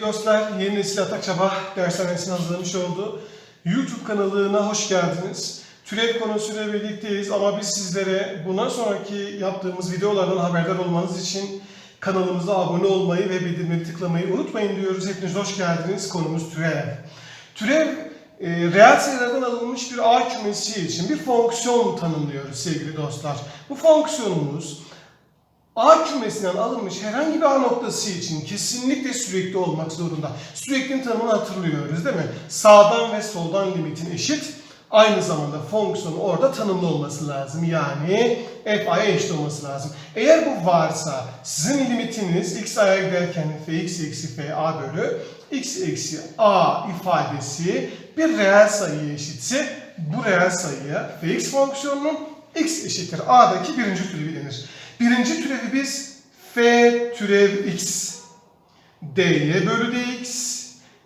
Dostlar, yeni nesil Atak Çaba dershanesinin hazırlamış olduğu YouTube kanalına hoş geldiniz. Türev konusuyla birlikteyiz ama biz sizlere bundan sonraki yaptığımız videolardan haberdar olmanız için kanalımıza abone olmayı ve bildirimleri tıklamayı unutmayın diyoruz. Hepiniz hoş geldiniz. Konumuz türev. Türev, e, reel sayılardan alınmış bir A için bir fonksiyon tanımlıyoruz sevgili dostlar. Bu fonksiyonumuz A kümesinden alınmış herhangi bir A noktası için kesinlikle sürekli olmak zorunda. Süreklinin tanımını hatırlıyoruz değil mi? Sağdan ve soldan limitin eşit. Aynı zamanda fonksiyonun orada tanımlı olması lazım. Yani f a'ya eşit olması lazım. Eğer bu varsa sizin limitiniz x a'ya giderken fx eksi f a bölü x eksi a ifadesi bir reel sayıya eşitse bu reel sayıya fx fonksiyonunun x eşittir a'daki birinci türevi denir. Birinci türevi biz f türev x dy bölü dx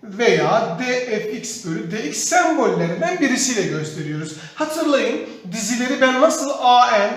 veya dfx bölü dx sembollerinden birisiyle gösteriyoruz. Hatırlayın dizileri ben nasıl an,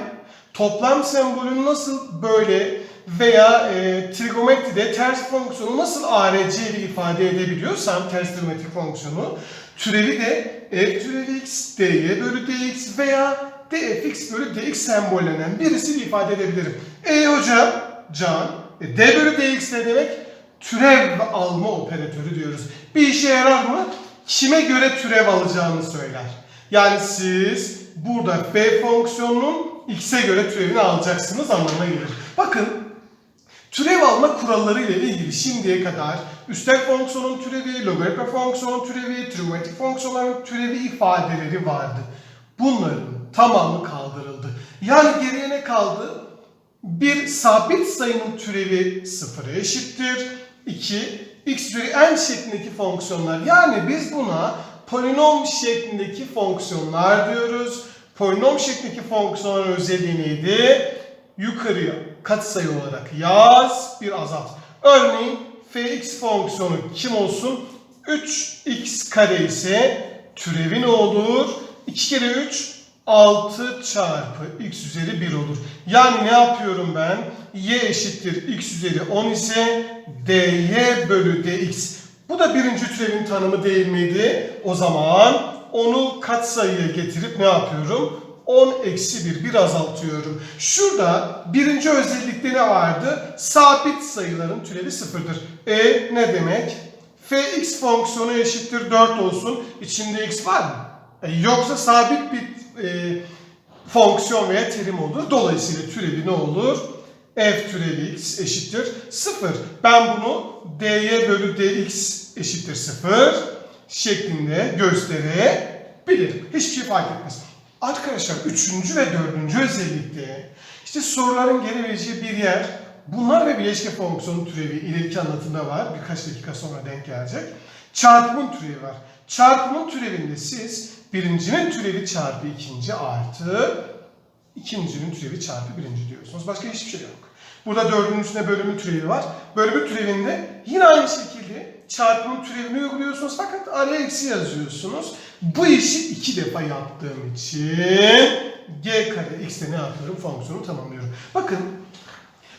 toplam sembolünü nasıl böyle veya e, trigonometride ters fonksiyonu nasıl arc ile ifade edebiliyorsam ters trigonometrik fonksiyonu türevi de f türevi x dy bölü dx veya dfx bölü dx sembollenen birisiyle ifade edebilirim. E hocam, can, e, d bölü dx ne demek? Türev alma operatörü diyoruz. Bir işe yarar mı? Kime göre türev alacağını söyler. Yani siz burada f fonksiyonunun x'e göre türevini alacaksınız anlamına gelir. Bakın Türev alma kuralları ile ilgili şimdiye kadar üstel fonksiyonun türevi, logaritma fonksiyonun türevi, trigonometrik fonksiyonların türevi ifadeleri vardı. Bunların tamamı kaldırıldı. Yani geriye ne kaldı? Bir sabit sayının türevi sıfıra eşittir. 2 x üzeri n şeklindeki fonksiyonlar. Yani biz buna polinom şeklindeki fonksiyonlar diyoruz. Polinom şeklindeki fonksiyonların özelliği neydi? Yukarıya katsayı olarak yaz, bir azalt. Örneğin fx fonksiyonu kim olsun? 3x kare ise türevi ne olur? 2 kere 3 6 çarpı x üzeri 1 olur. Yani ne yapıyorum ben? y eşittir x üzeri 10 ise dy bölü dx. Bu da birinci türevin tanımı değil miydi? O zaman onu katsayıya getirip ne yapıyorum? 10 eksi 1 bir azaltıyorum. Şurada birinci özellikte ne vardı? Sabit sayıların türevi sıfırdır. E ne demek? fx fonksiyonu eşittir 4 olsun. İçinde x var mı? E, yoksa sabit bir e, fonksiyon veya terim olur. Dolayısıyla türevi ne olur? f türevi x eşittir 0. Ben bunu dy bölü dx eşittir 0 şeklinde gösterebilirim. Hiçbir şey fark etmez. Arkadaşlar üçüncü ve dördüncü özellikte işte soruların gelebileceği bir yer bunlar ve bileşke fonksiyonu türevi ileriki anlatımda var. Birkaç dakika sonra denk gelecek. Çarpımın türevi var. Çarpımın türevinde siz birincinin türevi çarpı ikinci artı ikincinin türevi çarpı birinci diyorsunuz. Başka hiçbir şey yok. Burada dördünün üstüne bölümün türevi var. Bölümün türevinde yine aynı şekilde çarpımın türevini uyguluyorsunuz fakat araya eksi yazıyorsunuz. Bu işi iki defa yaptığım için g kare x'te ne yapıyorum? Fonksiyonu tamamlıyorum. Bakın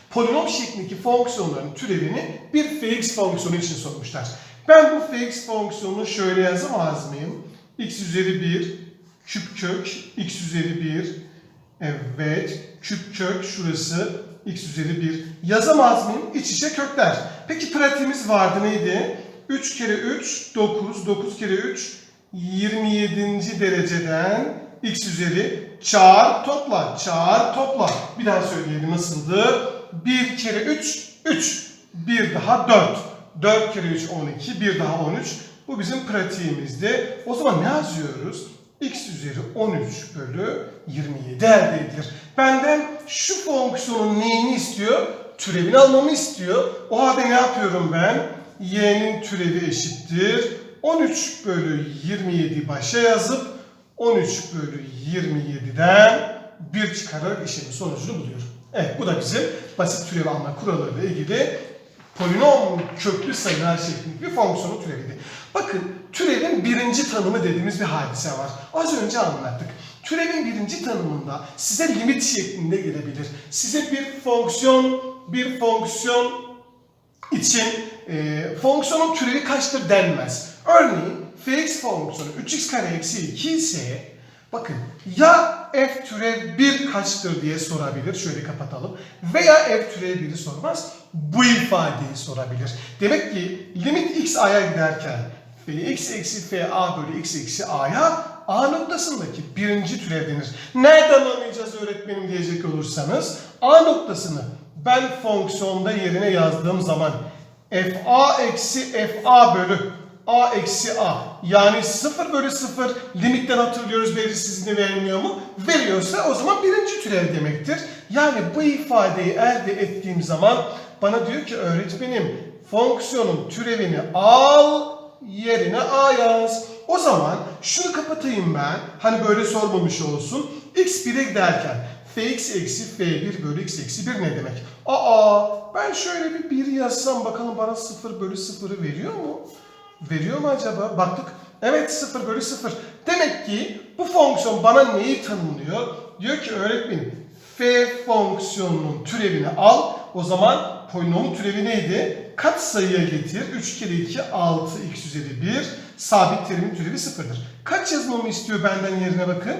polinom şeklindeki fonksiyonların türevini bir fx fonksiyonu için sormuşlar. Ben bu fx fonksiyonunu şöyle yazamaz mıyım? X üzeri 1 küp kök x üzeri 1 evet küp kök şurası x üzeri 1 yazamaz mıyım? İç içe kökler. Peki pratiğimiz vardı neydi? 3 kere 3 9 9 kere 3 27. dereceden x üzeri çarp topla çarp topla. Bir daha söyleyelim nasıldı? 1 kere 3 3 bir daha 4 4 kere 3 12 bir daha 13 bu bizim pratiğimizdi. O zaman ne yazıyoruz? x üzeri 13 bölü 27 elde edilir. Benden şu fonksiyonun neyini istiyor? Türevini almamı istiyor. O halde ne yapıyorum ben? y'nin türevi eşittir. 13 bölü 27 başa yazıp 13 bölü 27'den 1 çıkararak işlemin sonucunu buluyorum. Evet bu da bizim basit türev alma kurallarıyla ilgili polinom köklü sayılar şeklinde bir fonksiyonun türeviydi. Bakın türevin birinci tanımı dediğimiz bir hadise var. Az önce anlattık. Türevin birinci tanımında size limit şeklinde gelebilir. Size bir fonksiyon, bir fonksiyon için e, fonksiyonun türevi kaçtır denmez. Örneğin fx fonksiyonu 3x kare eksi 2 ise bakın ya f türev 1 kaçtır diye sorabilir. Şöyle kapatalım. Veya f türev 1'i sormaz. Bu ifadeyi sorabilir. Demek ki limit x a'ya giderken fx eksi f a bölü x eksi a'ya a noktasındaki birinci türev denir. Nereden anlayacağız öğretmenim diyecek olursanız a noktasını ben fonksiyonda yerine yazdığım zaman fa eksi fa bölü a eksi a yani 0 bölü 0 limitten hatırlıyoruz belirsizliğini vermiyor mu? Veriyorsa o zaman birinci türev demektir. Yani bu ifadeyi elde ettiğim zaman bana diyor ki öğretmenim fonksiyonun türevini al yerine a yaz. O zaman şunu kapatayım ben. Hani böyle sormamış olsun. x 1'e giderken fx eksi f1 bölü x eksi 1 ne demek? Aa ben şöyle bir 1 yazsam bakalım bana 0 bölü 0'ı veriyor mu? Veriyor mu acaba? Baktık. Evet 0 bölü 0. Demek ki bu fonksiyon bana neyi tanımlıyor? Diyor ki öğretmenim f fonksiyonunun türevini al. O zaman polinomun türevi neydi? Kat sayıya getir. 3 kere 2 6 x üzeri 1. Sabit terimin türevi 0'dır. Kaç yazmamı istiyor benden yerine bakın.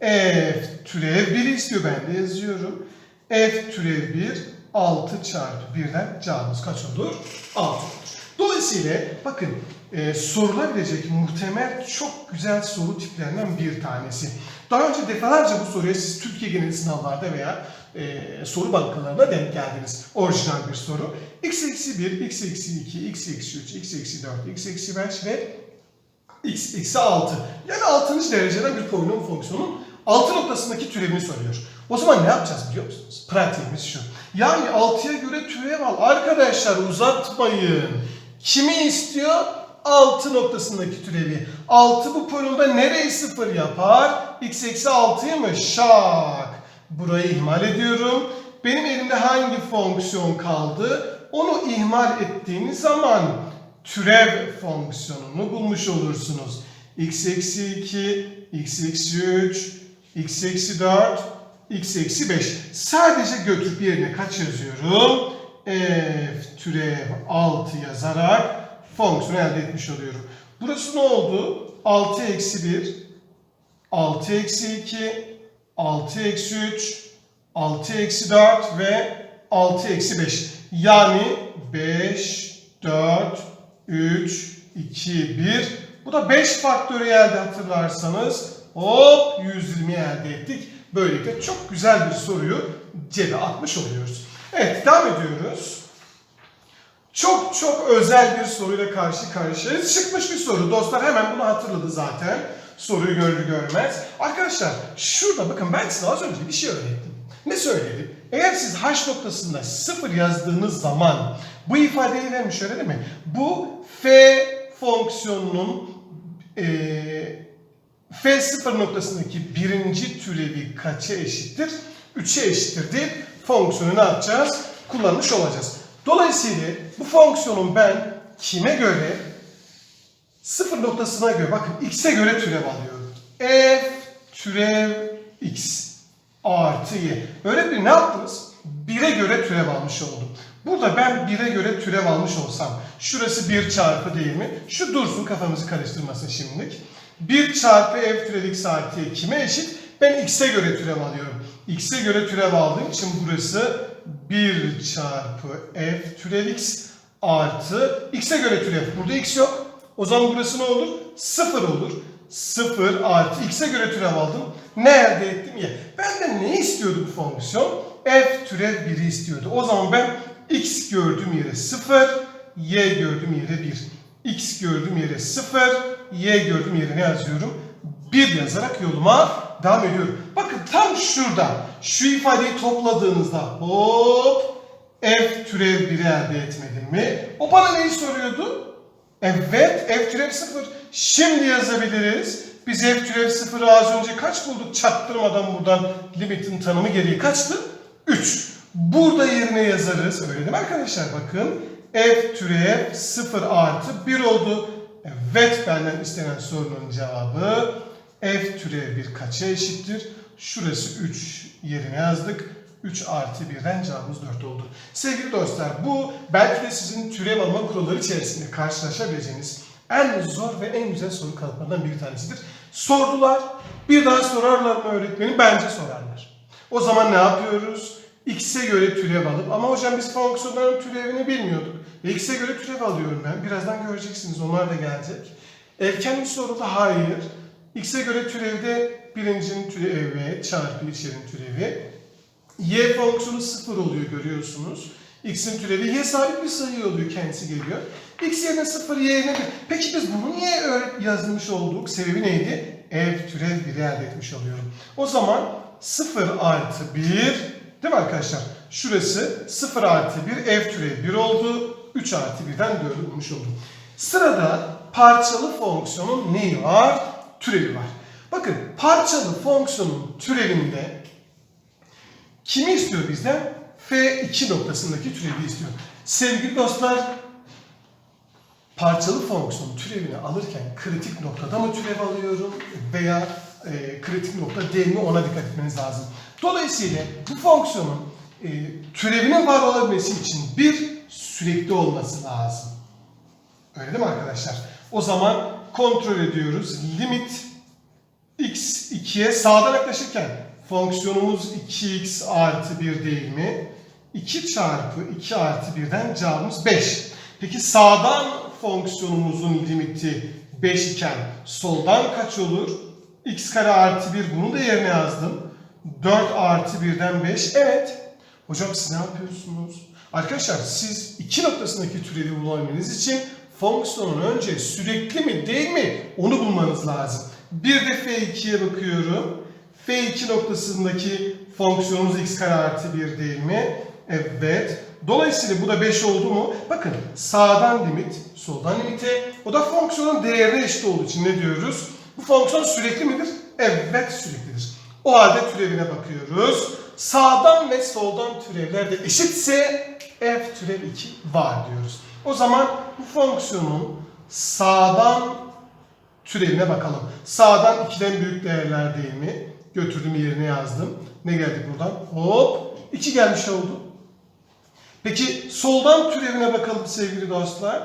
f türev 1 istiyor. Ben de yazıyorum. f türev 1 6 çarpı 1'den cevabımız kaç olur? 6 olur. Dolayısıyla bakın e, sorulabilecek muhtemel çok güzel soru tiplerinden bir tanesi. Daha önce defalarca bu soruya siz Türkiye genel sınavlarda veya e, soru bankalarına denk geldiniz. Orijinal bir soru. x eksi 1, x eksi 2, x eksi 3, x eksi 4, x eksi 5 ve x eksi 6. Yani 6. dereceden bir polinom fonksiyonun 6 noktasındaki türevini soruyor. O zaman ne yapacağız biliyor musunuz? Pratiğimiz şu. Yani 6'ya göre türev al. Arkadaşlar uzatmayın. Kimi istiyor? 6 noktasındaki türevi. 6 bu polinomda nereyi sıfır yapar? x eksi 6'yı mı? Şak. Burayı ihmal ediyorum. Benim elimde hangi fonksiyon kaldı? Onu ihmal ettiğiniz zaman türev fonksiyonunu bulmuş olursunuz. x eksi 2, x eksi 3, x eksi 4, x eksi 5. Sadece götürüp yerine kaç yazıyorum? f türev 6 yazarak fonksiyonu elde etmiş oluyorum. Burası ne oldu? 6 eksi 1, 6 eksi 2, 6 eksi 3, 6 eksi 4 ve 6 eksi 5. Yani 5, 4, 3, 2, 1. Bu da 5 faktöriyelde hatırlarsanız hop 120 elde ettik. Böylelikle çok güzel bir soruyu cebe atmış oluyoruz. Evet devam ediyoruz. Çok çok özel bir soruyla karşı karşıyayız. Çıkmış bir soru. Dostlar hemen bunu hatırladı zaten. Soruyu görür görmez. Arkadaşlar şurada bakın ben size az önce bir şey öğrettim. Ne söyledim? Eğer siz h noktasında 0 yazdığınız zaman bu ifadeyi vermiş öyle değil mi? Bu f fonksiyonunun eee F0 noktasındaki birinci türevi kaça eşittir? 3'e eşittir deyip fonksiyonu ne yapacağız? Kullanmış olacağız. Dolayısıyla bu fonksiyonun ben kime göre? Sıfır noktasına göre, bakın x'e göre türev alıyorum. f türev x artı y. Bir ne yaptınız? 1'e göre türev almış oldum. Burada ben 1'e göre türev almış olsam, şurası 1 çarpı değil mi? Şu dursun kafamızı karıştırmasın şimdilik. 1 çarpı f türev x artı y kime eşit? Ben x'e göre türev alıyorum. x'e göre türev aldığım için burası 1 çarpı f türev x artı x'e göre türev. Burada x yok. O zaman burası ne olur? 0 olur. 0 artı x'e göre türev aldım. Ne elde ettim ya? Benden ne istiyordu bu fonksiyon? f türev 1'i istiyordu. O zaman ben x gördüğüm yere 0, y gördüğüm yere 1. x gördüğüm yere 0, y gördüğüm yere ne yazıyorum? 1 yazarak yoluma devam ediyorum. Bakın tam şurada şu ifadeyi topladığınızda hop f türev 1'i elde etmedim mi? O bana neyi soruyordu? Evet f türev 0. Şimdi yazabiliriz. Biz f türev 0'ı az önce kaç bulduk? Çaktırmadan buradan limitin tanımı geriye kaçtı? 3. Burada yerine yazarız. Öyle değil mi arkadaşlar? Bakın f türev 0 artı 1 oldu. Evet benden istenen sorunun cevabı f türev 1 kaça eşittir? Şurası 3 yerine yazdık. 3 artı 1'den cevabımız 4 oldu. Sevgili dostlar bu belki de sizin türev alma kuralları içerisinde karşılaşabileceğiniz en zor ve en güzel soru kalıplarından bir tanesidir. Sordular. Bir daha sorarlar mı öğretmenim? Bence sorarlar. O zaman ne yapıyoruz? X'e göre türev alıp ama hocam biz fonksiyonların türevini bilmiyorduk. X'e göre türev alıyorum ben. Birazdan göreceksiniz. Onlar da gelecek. Erken bir soruda hayır. X'e göre türevde birincinin türevi çarpı içerin türevi. Y fonksiyonu sıfır oluyor görüyorsunuz. X'in türevi Y sabit bir sayı oluyor kendisi geliyor. X yerine sıfır Y yerine bir. Peki biz bunu niye yazmış olduk? Sebebi neydi? F türev 1'i elde etmiş oluyorum. O zaman 0 artı 1 değil mi arkadaşlar? Şurası 0 artı 1 F türev 1 oldu. 3 artı 1'den 4'ü bulmuş oldum. Sırada parçalı fonksiyonun neyi var? Türevi var. Bakın parçalı fonksiyonun türevinde kimi istiyor bizden? F2 noktasındaki türevi istiyor. Sevgili dostlar, parçalı fonksiyon türevini alırken kritik noktada mı türev alıyorum veya e, kritik nokta değil mi ona dikkat etmeniz lazım. Dolayısıyla bu fonksiyonun e, türevinin var olabilmesi için bir sürekli olması lazım. Öyle değil mi arkadaşlar? O zaman kontrol ediyoruz. Limit x 2'ye sağdan yaklaşırken fonksiyonumuz 2x artı 1 değil mi? 2 çarpı 2 artı 1'den cevabımız 5. Peki sağdan fonksiyonumuzun limiti 5 iken soldan kaç olur? x kare artı 1 bunu da yerine yazdım. 4 artı 1'den 5. Evet. Hocam siz ne yapıyorsunuz? Arkadaşlar siz iki noktasındaki türevi bulabilmeniz için fonksiyonun önce sürekli mi değil mi onu bulmanız lazım. Bir de f2'ye bakıyorum. f2 noktasındaki fonksiyonumuz x kare artı 1 değil mi? Evet. Dolayısıyla bu da 5 oldu mu? Bakın sağdan limit, soldan limite. O da fonksiyonun değerine eşit olduğu için ne diyoruz? Bu fonksiyon sürekli midir? Evet süreklidir. O halde türevine bakıyoruz. Sağdan ve soldan türevler de eşitse f türev 2 var diyoruz. O zaman bu fonksiyonun sağdan türevine bakalım. Sağdan 2'den büyük değerler değil mi? Götürdüm yerine yazdım. Ne geldi buradan? Hop 2 gelmiş oldu. Peki soldan türevine bakalım sevgili dostlar.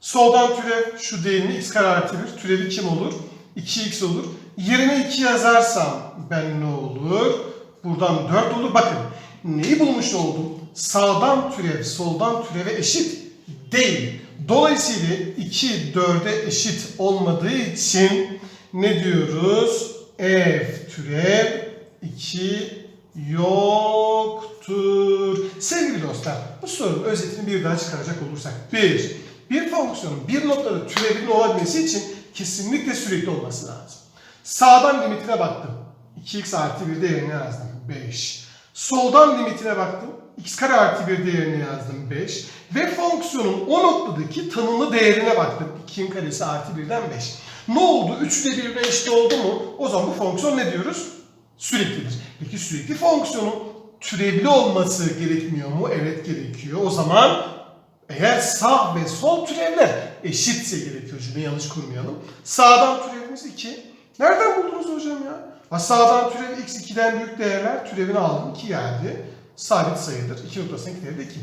Soldan türev şu değil mi? x kare artı 1. Türevi kim olur? 2x olur. Yerine 2 yazarsam ben ne olur? Buradan 4 olur. Bakın neyi bulmuş oldum? Sağdan türev soldan türeve eşit değil. Dolayısıyla 2 4'e eşit olmadığı için ne diyoruz? F türev 2 yoktur. Sevgili dostlar, bu sorunun özetini bir daha çıkaracak olursak. 1. Bir fonksiyonun bir noktada türevinin olabilmesi için kesinlikle sürekli olması lazım. Sağdan limitine baktım. 2x artı 1 değerini yazdım. 5. Soldan limitine baktım. X kare artı 1 değerini yazdım. 5. Ve fonksiyonun o noktadaki tanımlı değerine baktım. 2'nin karesi artı 1'den 5. Ne oldu? 3 de birbirine eşit oldu mu? O zaman bu fonksiyon ne diyoruz? Süreklidir. Peki sürekli fonksiyonun türevli olması gerekmiyor mu? Evet gerekiyor. O zaman eğer sağ ve sol türevler eşitse gerekiyor. Cümleyi yanlış kurmayalım. Sağdan türevimiz 2. Nereden buldunuz hocam ya? Ha, sağdan türev x 2'den büyük değerler türevini aldım. 2 geldi. Sabit sayıdır. 2 noktasındaki değeri de 2.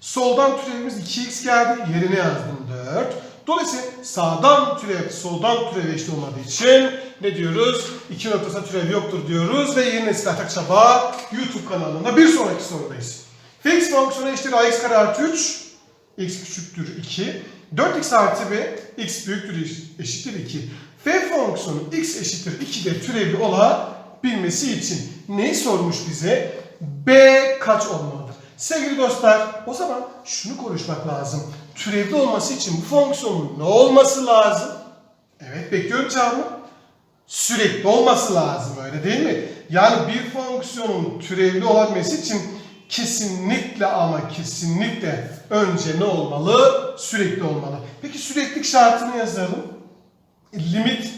Soldan türevimiz 2x geldi. Yerine yazdım 4. Dolayısıyla sağdan türev, soldan türev eşit olmadığı için ne diyoruz? İki noktasında türev yoktur diyoruz ve yeni nesil atak çaba YouTube kanalında bir sonraki sorudayız. Fx fonksiyonu eşittir ax kare artı 3, x küçüktür 2, 4x artı b, x büyüktür eşittir 2. F fonksiyonu x eşittir 2'de türevli olabilmesi için neyi sormuş bize? B kaç olmalıdır? Sevgili dostlar, o zaman şunu konuşmak lazım. Türevli olması için bu fonksiyonun ne olması lazım? Evet, bekliyorum cevabı. Sürekli olması lazım öyle değil mi? Yani bir fonksiyonun türevli olabilmesi için kesinlikle ama kesinlikle önce ne olmalı? Sürekli olmalı. Peki süreklilik şartını yazalım. Limit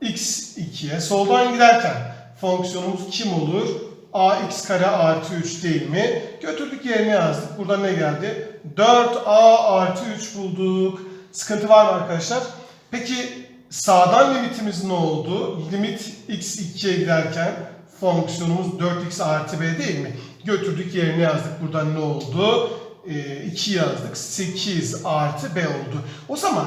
x 2'ye soldan giderken fonksiyonumuz kim olur? Ax kare artı 3 değil mi? Götürdük yerine yazdık. Burada ne geldi? 4a artı 3 bulduk. Sıkıntı var mı arkadaşlar? Peki sağdan limitimiz ne oldu? Limit x 2'ye giderken fonksiyonumuz 4x artı b değil mi? Götürdük yerine yazdık. Buradan ne oldu? E, 2 yazdık. 8 artı b oldu. O zaman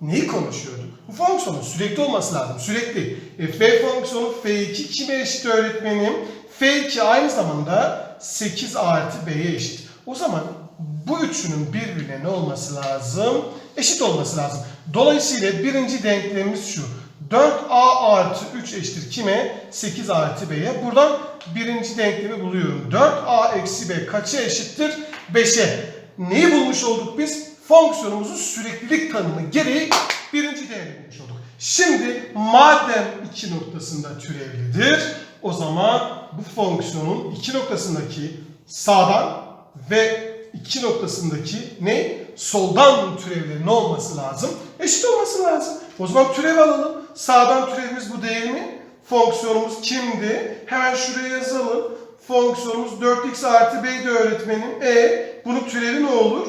neyi konuşuyorduk? Bu fonksiyonun sürekli olması lazım. Sürekli. E, f fonksiyonu f2 kime eşit öğretmenim? F2 aynı zamanda 8 artı b'ye eşit. O zaman bu üçünün birbirine ne olması lazım? Eşit olması lazım. Dolayısıyla birinci denklemimiz şu. 4a artı 3 eşittir kime? 8 artı b'ye. Buradan birinci denklemi buluyorum. 4a eksi b kaça eşittir? 5'e. Neyi bulmuş olduk biz? Fonksiyonumuzun süreklilik tanımı gereği birinci değeri bulmuş olduk. Şimdi madem iki noktasında türevlidir, o zaman bu fonksiyonun iki noktasındaki sağdan ve iki noktasındaki ne? Soldan türevleri ne olması lazım? Eşit olması lazım. O zaman türev alalım. Sağdan türevimiz bu değil mi? Fonksiyonumuz kimdi? Hemen şuraya yazalım. Fonksiyonumuz 4x artı b'ydi öğretmenim. E bunun türevi ne olur?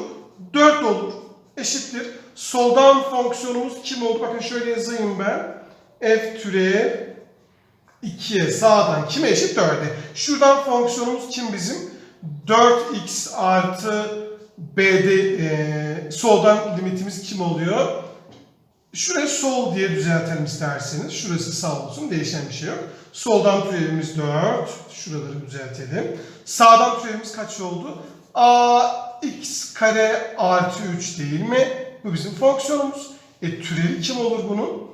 4 olur. Eşittir. Soldan fonksiyonumuz kim oldu? Bakın şöyle yazayım ben. f türev 2'ye sağdan kime eşit? 4'e. Şuradan fonksiyonumuz kim bizim? 4x artı b'de e, soldan limitimiz kim oluyor? Şuraya sol diye düzeltelim isterseniz. Şurası sağ olsun. Değişen bir şey yok. Soldan türevimiz 4. Şuraları düzeltelim. Sağdan türevimiz kaç oldu? ax kare artı 3 değil mi? Bu bizim fonksiyonumuz. E türevi kim olur bunun?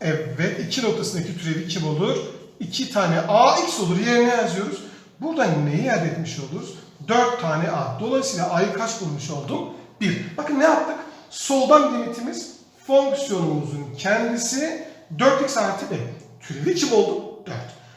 Evet. iki noktasındaki türevi kim olur? 2 tane ax olur. Yerine yazıyoruz. Buradan neyi elde etmiş oluruz? 4 tane a. Dolayısıyla a'yı kaç bulmuş oldum? 1. Bakın ne yaptık? Soldan limitimiz fonksiyonumuzun kendisi 4x artı b. Türevi kim oldu? 4.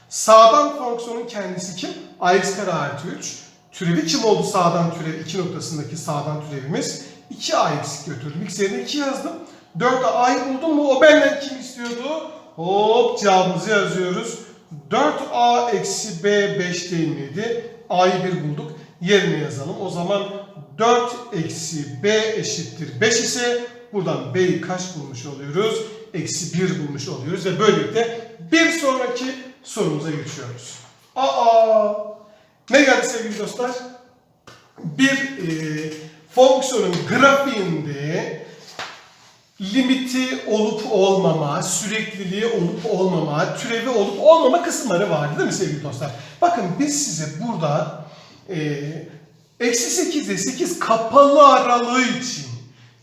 Sağdan fonksiyonun kendisi kim? ax kare artı 3. Türevi kim oldu sağdan türev? 2 noktasındaki sağdan türevimiz. 2ax götürdüm. X yerine 2 yazdım. 4 a'yı buldum mu? O benden kim istiyordu? Hop cevabımızı yazıyoruz. 4a eksi b 5 değil miydi? a'yı 1 bulduk. Yerine yazalım. O zaman 4 eksi b eşittir 5 ise buradan b'yi kaç bulmuş oluyoruz? Eksi 1 bulmuş oluyoruz ve böylelikle bir sonraki sorumuza geçiyoruz. Aa! Ne geldi sevgili dostlar? Bir e, fonksiyonun grafiğinde limiti olup olmama, sürekliliği olup olmama, türevi olup olmama kısımları vardı değil mi sevgili dostlar? Bakın biz size burada e, eksi 8 ile 8 kapalı aralığı için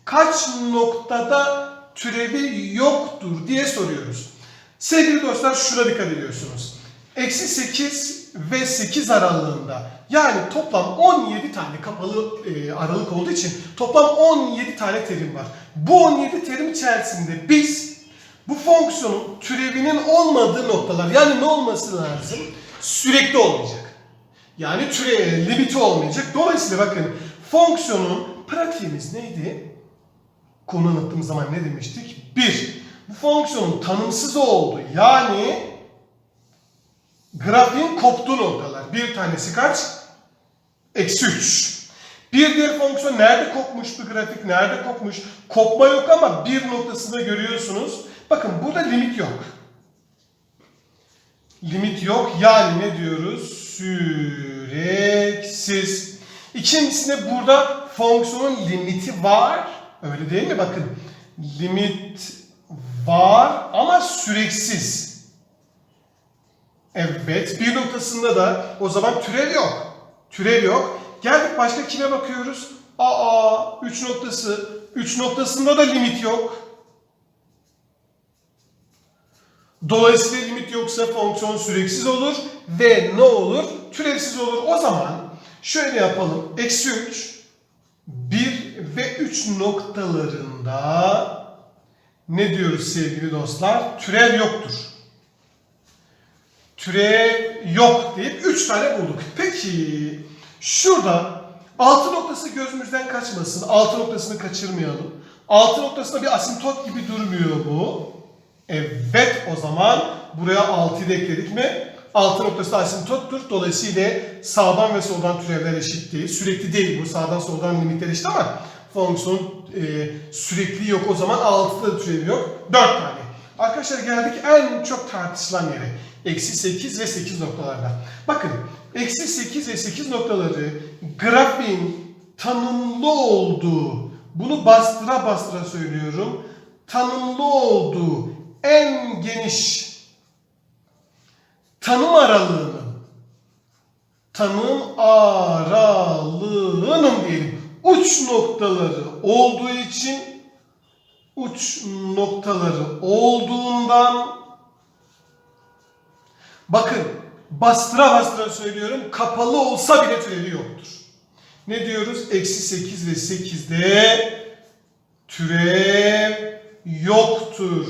kaç noktada türevi yoktur diye soruyoruz. Sevgili dostlar şuna dikkat ediyorsunuz. Eksi 8 ve 8 aralığında yani toplam 17 tane kapalı e, aralık olduğu için toplam 17 tane terim var. Bu 17 terim içerisinde biz bu fonksiyonun türevinin olmadığı noktalar yani ne olması lazım? Sürekli olmayacak. Yani türe limiti olmayacak. Dolayısıyla bakın fonksiyonun pratiğimiz neydi? Konu anlattığımız zaman ne demiştik? Bir, bu fonksiyonun tanımsız oldu. Yani grafiğin koptuğu noktalar. Bir tanesi kaç? Eksi 3. Bir diğer fonksiyon nerede kopmuş bu grafik? Nerede kopmuş? Kopma yok ama bir noktasında görüyorsunuz. Bakın burada limit yok. Limit yok. Yani ne diyoruz? Süreksiz. İkincisinde burada fonksiyonun limiti var. Öyle değil mi? Bakın limit var ama süreksiz. Evet. Bir noktasında da o zaman türev yok. Türev yok. Geldik başka kime bakıyoruz? Aa 3 noktası. 3 noktasında da limit yok. Dolayısıyla limit yoksa fonksiyon süreksiz olur ve ne olur? Türevsiz olur. O zaman şöyle yapalım. Eksi 3, 1 ve 3 noktalarında ne diyoruz sevgili dostlar? Türev yoktur. Türev yok deyip 3 tane bulduk. Peki şurada altı noktası gözümüzden kaçmasın. Altı noktasını kaçırmayalım. Altı noktasında bir asimtot gibi durmuyor bu. Evet o zaman buraya 6'yı da ekledik mi? 6 noktası da asimptottur. Dolayısıyla sağdan ve soldan türevler eşit değil. Sürekli değil bu. Sağdan soldan limitler eşit ama fonksiyon e, sürekli yok. O zaman 6'da da türevi yok. 4 tane. Arkadaşlar geldik en çok tartışılan yere. Eksi 8 ve 8 noktalarda. Bakın Eksi 8 ve 8 noktaları grafiğin tanımlı olduğu, bunu bastıra bastıra söylüyorum, tanımlı olduğu en geniş tanım aralığının tanım aralığının diyelim uç noktaları olduğu için uç noktaları olduğundan bakın bastıra bastıra söylüyorum kapalı olsa bile türevi yoktur. Ne diyoruz? Eksi 8 ve 8'de türev yoktur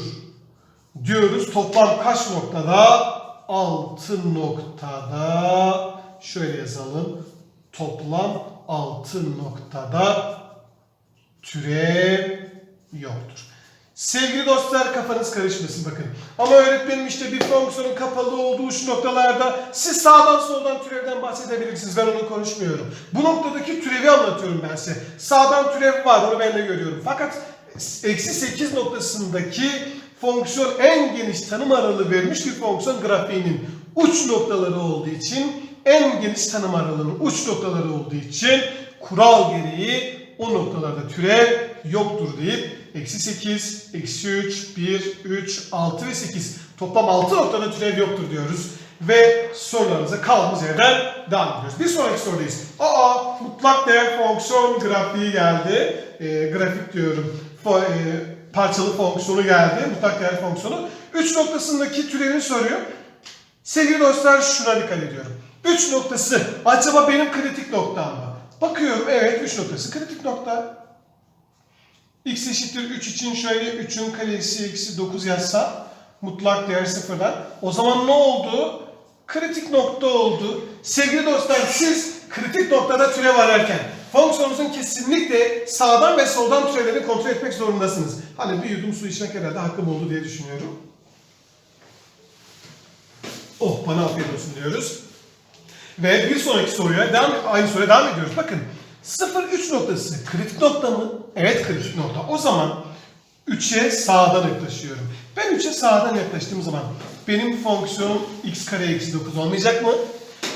diyoruz. Toplam kaç noktada? 6 noktada. Şöyle yazalım. Toplam 6 noktada türev yoktur. Sevgili dostlar kafanız karışmasın bakın. Ama öğretmenim işte bir fonksiyonun kapalı olduğu şu noktalarda siz sağdan soldan türevden bahsedebilirsiniz. Ben onu konuşmuyorum. Bu noktadaki türevi anlatıyorum ben size. Sağdan türev var onu ben de görüyorum. Fakat eksi 8 noktasındaki fonksiyon en geniş tanım aralığı vermiş bir fonksiyon grafiğinin uç noktaları olduğu için en geniş tanım aralığının uç noktaları olduğu için kural gereği o noktalarda türev yoktur deyip eksi 8, eksi 3, 1, 3, 6 ve 8 toplam 6 noktada türev yoktur diyoruz. Ve sorularımıza kaldığımız yerden devam ediyoruz. Bir sonraki sorudayız. Aa mutlak değer fonksiyon grafiği geldi. Ee, grafik diyorum. Fo- e, parçalı fonksiyonu geldi. Mutlak değer fonksiyonu. 3 noktasındaki türevini soruyor. Sevgili dostlar şuna dikkat ediyorum. 3 noktası acaba benim kritik noktam mı? Bakıyorum evet 3 noktası kritik nokta. X eşittir 3 için şöyle 3'ün karesi eksi 9 yazsam mutlak değer sıfırdan. O zaman ne oldu? Kritik nokta oldu. Sevgili dostlar siz kritik noktada türev ararken fonksiyonunuzun kesinlikle sağdan ve soldan türevlerini kontrol etmek zorundasınız. Hani bir yudum su içmek herhalde hakkım oldu diye düşünüyorum. Oh bana afiyet olsun diyoruz. Ve bir sonraki soruya devam, aynı soruya devam ediyoruz. Bakın 0-3 noktası kritik nokta mı? Evet kritik nokta. O zaman 3'e sağdan yaklaşıyorum. Ben 3'e sağdan yaklaştığım zaman benim fonksiyonum x kare eksi 9 olmayacak mı?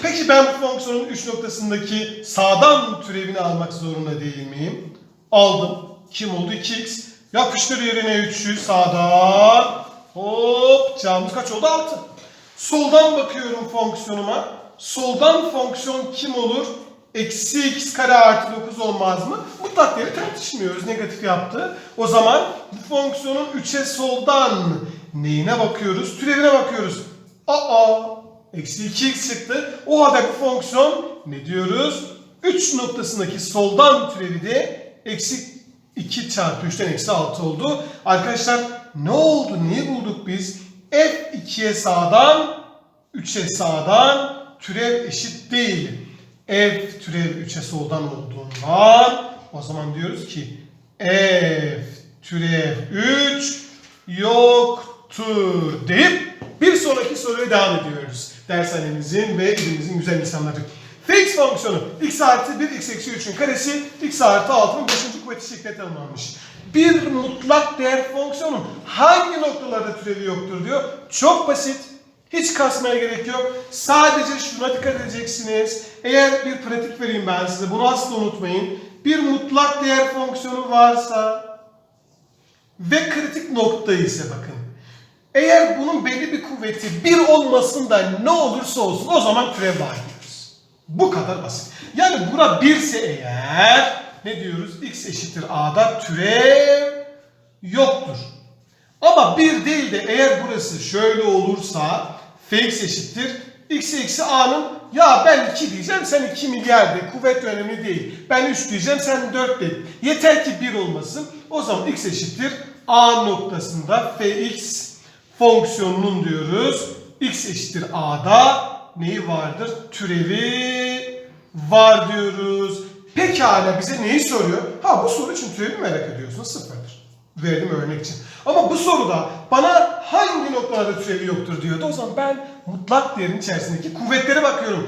Peki ben bu fonksiyonun 3 noktasındaki sağdan türevini almak zorunda değil miyim? Aldım. Kim oldu? 2x. Yapıştır yerine 3'ü sağdan. Hop. Cevabımız kaç oldu? 6. Soldan bakıyorum fonksiyonuma. Soldan fonksiyon kim olur? Eksi x kare artı 9 olmaz mı? Mutlak değeri tartışmıyoruz. Negatif yaptı. O zaman bu fonksiyonun 3'e soldan neyine bakıyoruz? Türevine bakıyoruz. Aa! Eksi 2x çıktı. O halde bu fonksiyon ne diyoruz? 3 noktasındaki soldan türevi de eksi 2 çarpı 3'ten eksi 6 oldu. Arkadaşlar ne oldu? Niye bulduk biz? F2'ye sağdan 3'e sağdan türev eşit değil. F türev 3'e soldan olduğundan o zaman diyoruz ki F türev 3 yoktur deyip bir sonraki soruya devam ediyoruz. Dershanemizin ve elimizin güzel insanları. Fx fonksiyonu x artı 1 x eksi 3'ün karesi x artı 6'nın 5. kuvveti şeklinde tanımlanmış. Bir mutlak değer fonksiyonun hangi noktalarda türevi yoktur diyor. Çok basit. Hiç kasmaya gerek yok. Sadece şuna dikkat edeceksiniz. Eğer bir pratik vereyim ben size. Bunu asla unutmayın. Bir mutlak değer fonksiyonu varsa ve kritik nokta ise bakın. Eğer bunun belli bir kuvveti bir olmasın da ne olursa olsun o zaman türev var diyoruz. Bu kadar basit. Yani bura birse eğer ne diyoruz? x eşittir a'da türev yoktur. Ama bir değil de eğer burası şöyle olursa fx eşittir x eksi a'nın ya ben 2 diyeceğim sen 2 milyar de kuvvet önemli değil. Ben 3 diyeceğim sen 4 de. Yeter ki 1 olmasın. O zaman x eşittir a noktasında fx fonksiyonunun diyoruz. x eşittir a'da neyi vardır? Türevi var diyoruz. Pekala bize neyi soruyor? Ha bu soru için türevi merak ediyorsunuz. Sıfırdır. Verdim örnek için. Ama bu soruda bana hangi noktalarda türevi yoktur diyordu. O zaman ben mutlak değerin içerisindeki kuvvetlere bakıyorum.